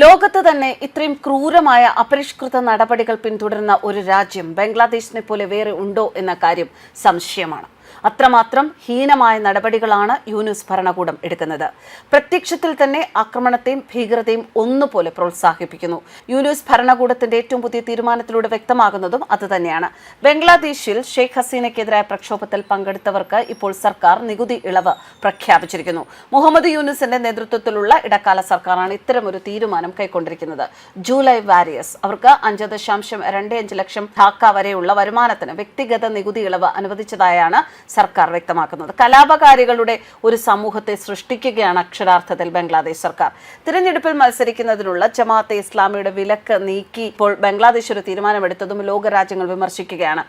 ലോകത്ത് തന്നെ ഇത്രയും ക്രൂരമായ അപരിഷ്കൃത നടപടികൾ പിന്തുടരുന്ന ഒരു രാജ്യം ബംഗ്ലാദേശിനെ പോലെ വേറെ ഉണ്ടോ എന്ന കാര്യം സംശയമാണ്. അത്രമാത്രം ഹീനമായ നടപടികളാണ് യൂനുസ് ഭരണകൂടം എടുക്കുന്നത്. പ്രത്യക്ഷത്തിൽ തന്നെ ആക്രമണത്തെയും ഭീകരതയും ഒന്നുപോലെ പ്രോത്സാഹിപ്പിക്കുന്നു. യൂനുസ് ഭരണകൂടത്തിന്റെ ഏറ്റവും പുതിയ തീരുമാനത്തിലൂടെ വ്യക്തമാകുന്നതും അതുതന്നെയാണ്. ബംഗ്ലാദേശിൽ ഷെയ്ഖ് ഹസീനയ്ക്കെതിരായ പ്രക്ഷോഭത്തിൽ പങ്കെടുത്തവർക്ക് ഇപ്പോൾ സർക്കാർ നികുതി ഇളവ് പ്രഖ്യാപിച്ചിരിക്കുന്നു. മുഹമ്മദ് യൂനുസിന്റെ നേതൃത്വത്തിലുള്ള ഇടക്കാല സർക്കാരാണ് ഇത്തരമൊരു തീരുമാനം കൈക്കൊണ്ടിരിക്കുന്നത്. ജൂലൈ വാരിയസ് അവർക്ക് അഞ്ച് ദശാംശം രണ്ട് അഞ്ച് ലക്ഷം ധാക്ക വരെയുള്ള വരുമാനത്തിന് വ്യക്തിഗത നികുതി ഇളവ് അനുവദിച്ചതായാണ് സർക്കാർ വ്യക്തമാക്കുന്നത്. കലാപകാരികളുടെ ഒരു സമൂഹത്തെ സൃഷ്ടിക്കുകയാണ് അക്ഷരാർത്ഥത്തിൽ ബംഗ്ലാദേശ് സർക്കാർ. തിരഞ്ഞെടുപ്പിൽ മത്സരിക്കുന്നതിനുള്ള ജമാഅത്തെ ഇസ്ലാമിയുടെ വിലക്ക് നീക്കി ഇപ്പോൾ ബംഗ്ലാദേശ് ഒരു തീരുമാനമെടുത്തതും ലോകരാജ്യങ്ങൾ വിമർശിക്കുകയാണ്.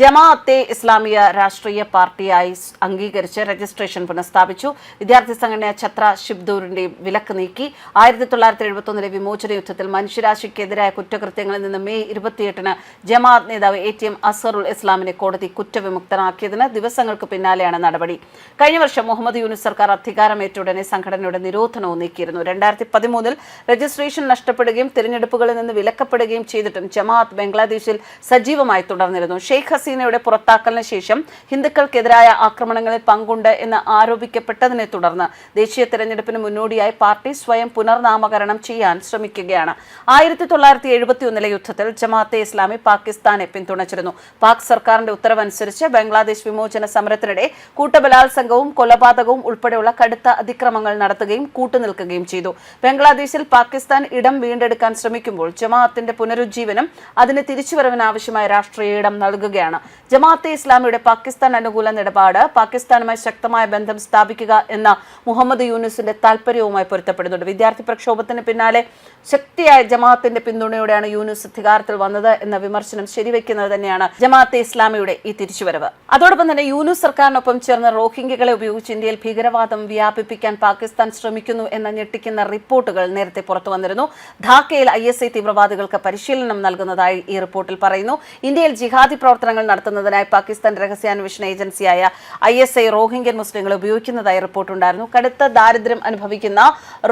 ജമാഅത്തെ ഇസ്ലാമിയ രാഷ്ട്രീയ പാർട്ടിയായി അംഗീകരിച്ച് രജിസ്ട്രേഷൻ പുനഃസ്ഥാപിച്ചു. വിദ്യാർത്ഥി സംഘടന ഛത്ര ഷിബ്ദൂറിന്റെയും വിലക്ക് നീക്കി. ആയിരത്തി തൊള്ളായിരത്തി എഴുപത്തി ഒന്നിലെ വിമോചന യുദ്ധത്തിൽ മനുഷ്യരാശിക്കെതിരായ കുറ്റകൃത്യങ്ങളിൽ നിന്ന് മെയ് ഇരുപത്തിയെട്ടിന് ജമാഅത്ത് നേതാവ് എ ടി എം അസറുൽ ഇസ്ലാമിനെ കോടതി കുറ്റവിമുക്തനാക്കിയതിന് ദിവസങ്ങൾക്ക് പിന്നാലെയാണ് നടപടി. കഴിഞ്ഞ വർഷം മുഹമ്മദ് യൂനിസ് സർക്കാർ അധികാരമേറ്റുടനെ സംഘടനയുടെ നിരോധനവും നീക്കിയിരുന്നു. രണ്ടായിരത്തി പതിമൂന്നിൽ രജിസ്ട്രേഷൻ നഷ്ടപ്പെടുകയും തിരഞ്ഞെടുപ്പുകളിൽ നിന്ന് വിലക്കപ്പെടുകയും ചെയ്തിട്ടും ജമാഅത്ത് ബംഗ്ലാദേശിൽ സജീവമായി തുടർന്നിരുന്നു. ഷെയ്ഖ് ഹസീനയുടെ പുറത്താക്കലിന് ശേഷം ഹിന്ദുക്കൾക്കെതിരായ ആക്രമണങ്ങളിൽ പങ്കുണ്ട് എന്ന് ആരോപിക്കപ്പെട്ടതിനെ തുടർന്ന് ദേശീയ തെരഞ്ഞെടുപ്പിന് മുന്നോടിയായി പാർട്ടി സ്വയം പുനർനാമകരണം ചെയ്യാൻ ശ്രമിക്കുകയാണ്. ആയിരത്തി തൊള്ളായിരത്തി എഴുപത്തി ഒന്നിലെ യുദ്ധത്തിൽ ജമാഅത്തെ ഇസ്ലാമി പാകിസ്ഥാനെ പിന്തുണച്ചിരുന്നു. പാക് സർക്കാരിന്റെ ഉത്തരവനുസരിച്ച് ബംഗ്ലാദേശ് വിമോചന സമരത്തിനിടെ കൂട്ടബലാത്സംഗവും കൊലപാതകവും ഉൾപ്പെടെയുള്ള കടുത്ത അതിക്രമങ്ങൾ നടത്തുകയും കൂട്ടുനിൽക്കുകയും ചെയ്തു. ബംഗ്ലാദേശിൽ പാകിസ്ഥാൻ ഇടം വീണ്ടെടുക്കാൻ ശ്രമിക്കുമ്പോൾ ജമാഅത്തിന്റെ പുനരുജ്ജീവനം അതിന് തിരിച്ചുവരവിന് ആവശ്യമായ രാഷ്ട്രീയ ഇടം നൽകുകയാണ്. ജമാഅത്തെ ഇസ്ലാമിയുടെ പാകിസ്ഥാൻ അനുകൂല നിലപാട് പാകിസ്ഥാനുമായി ശക്തമായ ബന്ധം സ്ഥാപിക്കുക എന്ന മുഹമ്മദ് യൂനുസിന്റെ താല്പര്യവുമായി പൊരുത്തപ്പെടുന്നുണ്ട്. വിദ്യാർത്ഥി പ്രക്ഷോഭത്തിന് പിന്നാലെ ശക്തിയായ ജമാഅത്തിന്റെ പിന്തുണയോടെയാണ് യൂനുസ് അധികാരത്തിൽ വന്നത് എന്ന വിമർശനം ശരിവെക്കുന്നത് തന്നെയാണ് ജമാഅത്തെ ഇസ്ലാമിയുടെ ഈ തിരിച്ചുവരവ്. അതോടൊപ്പം തന്നെ യൂനുസ് സർക്കാരിനൊപ്പം ചേർന്ന റോഹിംഗ്യകളെ ഉപയോഗിച്ച് ഇന്ത്യയിൽ ഭീകരവാദം വ്യാപിപ്പിക്കാൻ പാകിസ്ഥാൻ ശ്രമിക്കുന്നു എന്ന ഞെട്ടിക്കുന്ന റിപ്പോർട്ടുകൾ നേരത്തെ പുറത്തു വന്നിരുന്നു. ധാക്കയിൽ ഐ എസ് ഐ തീവ്രവാദികൾക്ക് പരിശീലനം നൽകുന്നതായി ഈ റിപ്പോർട്ടിൽ പറയുന്നു. ഇന്ത്യയിൽ ജിഹാദി പ്രവർത്തനങ്ങൾ നടത്തുന്നതിനായി പാകിസ്ഥാൻ രഹസ്യാന്വേഷണ ഏജൻസിയായ ഐ എസ് ഐ റോഹിംഗ്യൻ മുസ്ലിങ്ങളെ ഉപയോഗിക്കുന്നതായി റിപ്പോർട്ടുണ്ടായിരുന്നു. കടുത്ത ദാരിദ്ര്യം അനുഭവിക്കുന്ന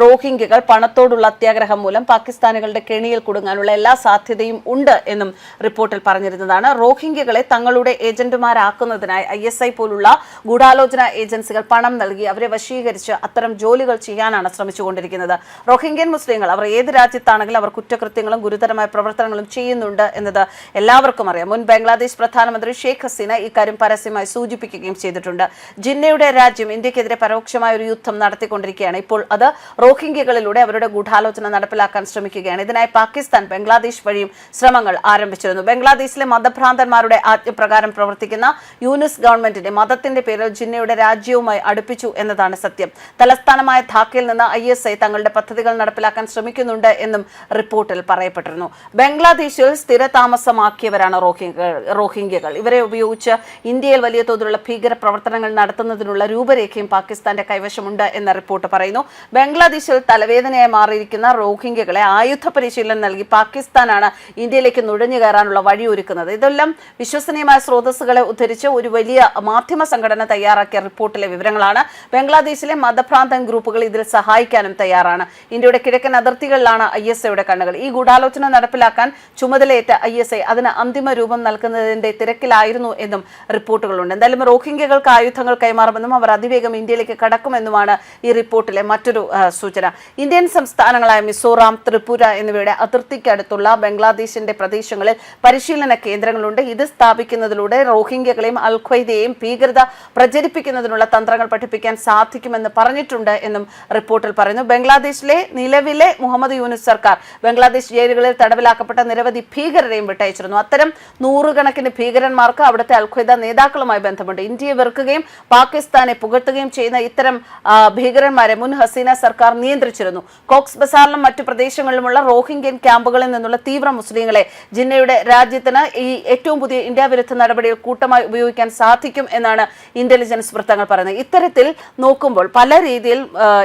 റോഹിംഗ്യകൾ പണത്തോടുള്ള അത്യാഗ്രഹം മൂലം പാകിസ്ഥാനികളുടെ കെണിയിൽ കുടുങ്ങാനുള്ള എല്ലാ സാധ്യതയും ഉണ്ട് എന്നും റിപ്പോർട്ടിൽ പറഞ്ഞിരുന്നതാണ്. റോഹിംഗ്യകളെ തങ്ങളുടെ ഏജന്റുമാരാക്കുന്നതിനായി ഐ എസ് ഐ പോലുള്ള ഗൂഢാലോചന ഏജൻസികൾ പണം നൽകി അവരെ വശീകരിച്ച് അത്തരം ജോലികൾ ചെയ്യാനാണ് ശ്രമിച്ചുകൊണ്ടിരിക്കുന്നത്. റോഹിംഗ്യൻ മുസ്ലിങ്ങൾ അവർ ഏത് രാജ്യത്താണെങ്കിലും അവർ കുറ്റകൃത്യങ്ങളും ഗുരുതരമായ പ്രവർത്തനങ്ങളും ചെയ്യുന്നുണ്ട് എന്നത് എല്ലാവർക്കും അറിയാം. മുൻ ബംഗ്ലാദേശ് പ്രധാനമന്ത്രി ഷെയ്ഖ് ഹസീന ഇക്കാര്യം പരസ്യമായി സൂചിപ്പിക്കുകയും ചെയ്തിട്ടുണ്ട്. ജിന്നയുടെ രാജ്യം ഇന്ത്യക്കെതിരെ പരോക്ഷമായ ഒരു യുദ്ധം നടത്തിക്കൊണ്ടിരിക്കുകയാണ്. ഇപ്പോൾ അത് റോഹിംഗ്യകളിലൂടെ അവരുടെ ഗൂഢാലോചന നടപ്പിലാക്കാൻ ശ്രമിക്കുകയാണ്. ഇതിനായി പാകിസ്ഥാൻ ബംഗ്ലാദേശ് വഴിയും ശ്രമങ്ങൾ ആരംഭിച്ചിരുന്നു. ബംഗ്ലാദേശിലെ മതഭ്രാന്തന്മാരുടെ ആജ്ഞപ്രകാരം പ്രവർത്തിക്കുന്ന യൂനിസ് ഗവൺമെന്റിന്റെ മതത്തിന്റെ പേരിൽ ജിന്നയുടെ രാജ്യവുമായി അടുപ്പിച്ചു എന്നതാണ് സത്യം. തലസ്ഥാനമായ ധാക്കയിൽ നിന്ന് ഐ എസ് ഐ തങ്ങളുടെ പദ്ധതികൾ നടപ്പിലാക്കാൻ ശ്രമിക്കുന്നുണ്ട് എന്നും റിപ്പോർട്ടിൽ പറയപ്പെട്ടിരുന്നു. ബംഗ്ലാദേശിൽ സ്ഥിരതാമസമാക്കിയവരാണ് റോഹിംഗ്യ റോഹിംഗ്യകൾ. ഇവരെ ഉപയോഗിച്ച് ഇന്ത്യയിൽ വലിയ തോതിലുള്ള ഭീകര പ്രവർത്തനങ്ങൾ നടത്തുന്നതിനുള്ള രൂപരേഖയും പാകിസ്ഥാന്റെ കൈവശമുണ്ട് എന്ന റിപ്പോർട്ട് പറയുന്നു. ബംഗ്ലാദേശിൽ തലവേദനയായി മാറിയിരിക്കുന്ന റോഹിംഗ്യകളെ ആയുധ പരിശീലനം നൽകി പാകിസ്ഥാനാണ് ഇന്ത്യയിലേക്ക് നുഴഞ്ഞു കയറാനുള്ള വഴിയൊരുക്കുന്നത്. ഇതെല്ലാം വിശ്വസനീയമായ സ്രോതസ്സുകളെ ഉദ്ധരിച്ച് ഒരു വലിയ മാധ്യമ സംഘടന തയ്യാറാക്കിയ റിപ്പോർട്ടിലെ വിവരങ്ങളാണ്. ബംഗ്ലാദേശിലെ മതഭ്രാന്തൻ ഗ്രൂപ്പുകൾ ഇതിൽ സഹായിക്കാനും തയ്യാറാണ്. ഇന്ത്യയുടെ കിഴക്കൻ അതിർത്തികളിലാണ് ഐ എസ് ഐയുടെ കണ്ണുകൾ. ഈ ഗൂഢാലോചന നടപ്പിലാക്കാൻ ചുമതലയേറ്റ ഐ എസ് ഐ അതിന് അന്തിമ രൂപം നൽകുന്നതിന്റെ തിരക്കിലായിരുന്നു എന്നും റിപ്പോർട്ടുകളുണ്ട്. എന്തായാലും റോഹിംഗ്യകൾക്ക് ആയുധങ്ങൾ കൈമാറുമെന്നും അവർ അതിവേഗം ഇന്ത്യയിലേക്ക് കടക്കുമെന്നുമാണ് ഈ റിപ്പോർട്ടിലെ മറ്റൊരു സൂചന. ഇന്ത്യൻ സംസ്ഥാനങ്ങളായ മിസോറാം ത്രിപുര എന്നിവയുടെ അതിർത്തിക്കടുത്തുള്ള ബംഗ്ലാദേശിന്റെ പ്രദേശങ്ങളിൽ പരിശീലന കേന്ദ്രങ്ങളുണ്ട്. ഇത് സ്ഥാപിക്കുന്നതിലൂടെ റോഹിംഗ്യകളെയും അൽ ഖ്വയ്ദയെയും ഭീകരത പ്രചരിപ്പിക്കുന്നതിനുള്ള തന്ത്രങ്ങൾ പഠിപ്പിക്കാൻ സാധിക്കുമെന്ന് പറഞ്ഞിട്ടുണ്ട് എന്നും റിപ്പോർട്ടിൽ പറയുന്നു. ബംഗ്ലാദേശിലെ നിലവിലെ മുഹമ്മദ് യൂനിസ് സർക്കാർ ബംഗ്ലാദേശ് ജയിലുകളിൽ തടവിലാക്കപ്പെട്ട നിരവധി ഭീകരരെയും വിട്ടയച്ചിരുന്നു. അത്തരം നൂറുകണക്കിന് ഭീകരന്മാർക്ക് അവിടുത്തെ അൽ ഖ്വയ്ദ നേതാക്കളുമായി ബന്ധമുണ്ട്. ഇന്ത്യയെ വെറുക്കുകയും പാകിസ്ഥാനെ പുകഴ്ത്തുകയും ചെയ്യുന്ന ഇത്തരം ഭീകരന്മാരെ മുൻ ഹസീന സർക്കാർ നിയന്ത്രിച്ചിരുന്നു. കോക്സ് ബസാറിലും മറ്റു പ്രദേശങ്ങളിലുമുള്ള റോഹിംഗ്യൻ ക്യാമ്പുകളിൽ നിന്നുള്ള തീവ്ര മുസ്ലിങ്ങളെ ജിന്നയുടെ രാജ്യത്തിന് ഈ ഏറ്റവും പുതിയ ഇന്ത്യ വിരുദ്ധ നടപടികൾ കൂട്ടമായി ഉപയോഗിക്കാൻ സാധിക്കും ആയിരിക്കും എന്നാണ് ഇന്റലിജൻസ് വൃത്തങ്ങൾ പറയുന്നത്. ഇത്തരത്തിൽ നോക്കുമ്പോൾ പല രീതിയിൽ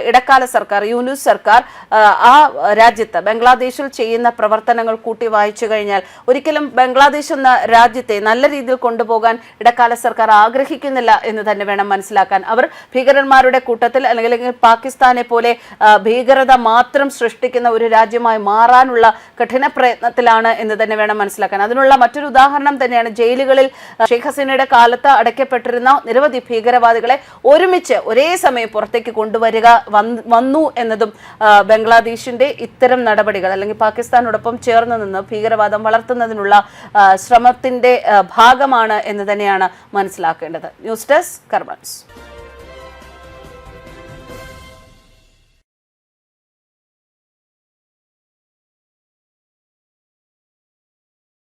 ഇടക്കാല സർക്കാർ യൂനുസ് സർക്കാർ ആ, രാജ്യത്ത് ബംഗ്ലാദേശിൽ ചെയ്യുന്ന പ്രവർത്തനങ്ങൾ കൂട്ടി വായിച്ചു കഴിഞ്ഞാൽ ഒരിക്കലും ബംഗ്ലാദേശ് എന്ന രാജ്യത്തെ നല്ല രീതിയിൽ കൊണ്ടുപോകാൻ ഇടക്കാല സർക്കാർ ആഗ്രഹിക്കുന്നില്ല എന്ന് തന്നെ വേണം മനസ്സിലാക്കാൻ. അവർ ഭീകരന്മാരുടെ കൂട്ടത്തിൽ അല്ലെങ്കിൽ പാകിസ്ഥാനെ പോലെ ഭീകരത മാത്രം സൃഷ്ടിക്കുന്ന ഒരു രാജ്യമായി മാറാനുള്ള കഠിന പ്രയത്നത്തിലാണ് എന്ന് തന്നെ വേണം മനസ്സിലാക്കാൻ. അതിനുള്ള മറ്റൊരു ഉദാഹരണം തന്നെയാണ് ജയിലുകളിൽ ഷെയ്ഖ് ഹസീനയുടെ കാലത്ത് അടയ്ക്കപ്പെട്ടിരുന്ന നിരവധി ഭീകരവാദികളെ ഒരുമിച്ച് ഒരേ സമയം പുറത്തേക്ക് കൊണ്ടുവരിക വന്നു എന്നതും ബംഗ്ലാദേശിന്റെ ഇത്തരം നടപടികൾ അല്ലെങ്കിൽ പാകിസ്ഥാനോടൊപ്പം ചേർന്ന് നിന്ന് ഭീകരവാദം വളർത്തുന്നതിനുള്ള ശ്രമത്തിന്റെ ഭാഗമാണ് എന്ന് തന്നെയാണ് മനസ്സിലാക്കേണ്ടത്. News desk കർബൻസ്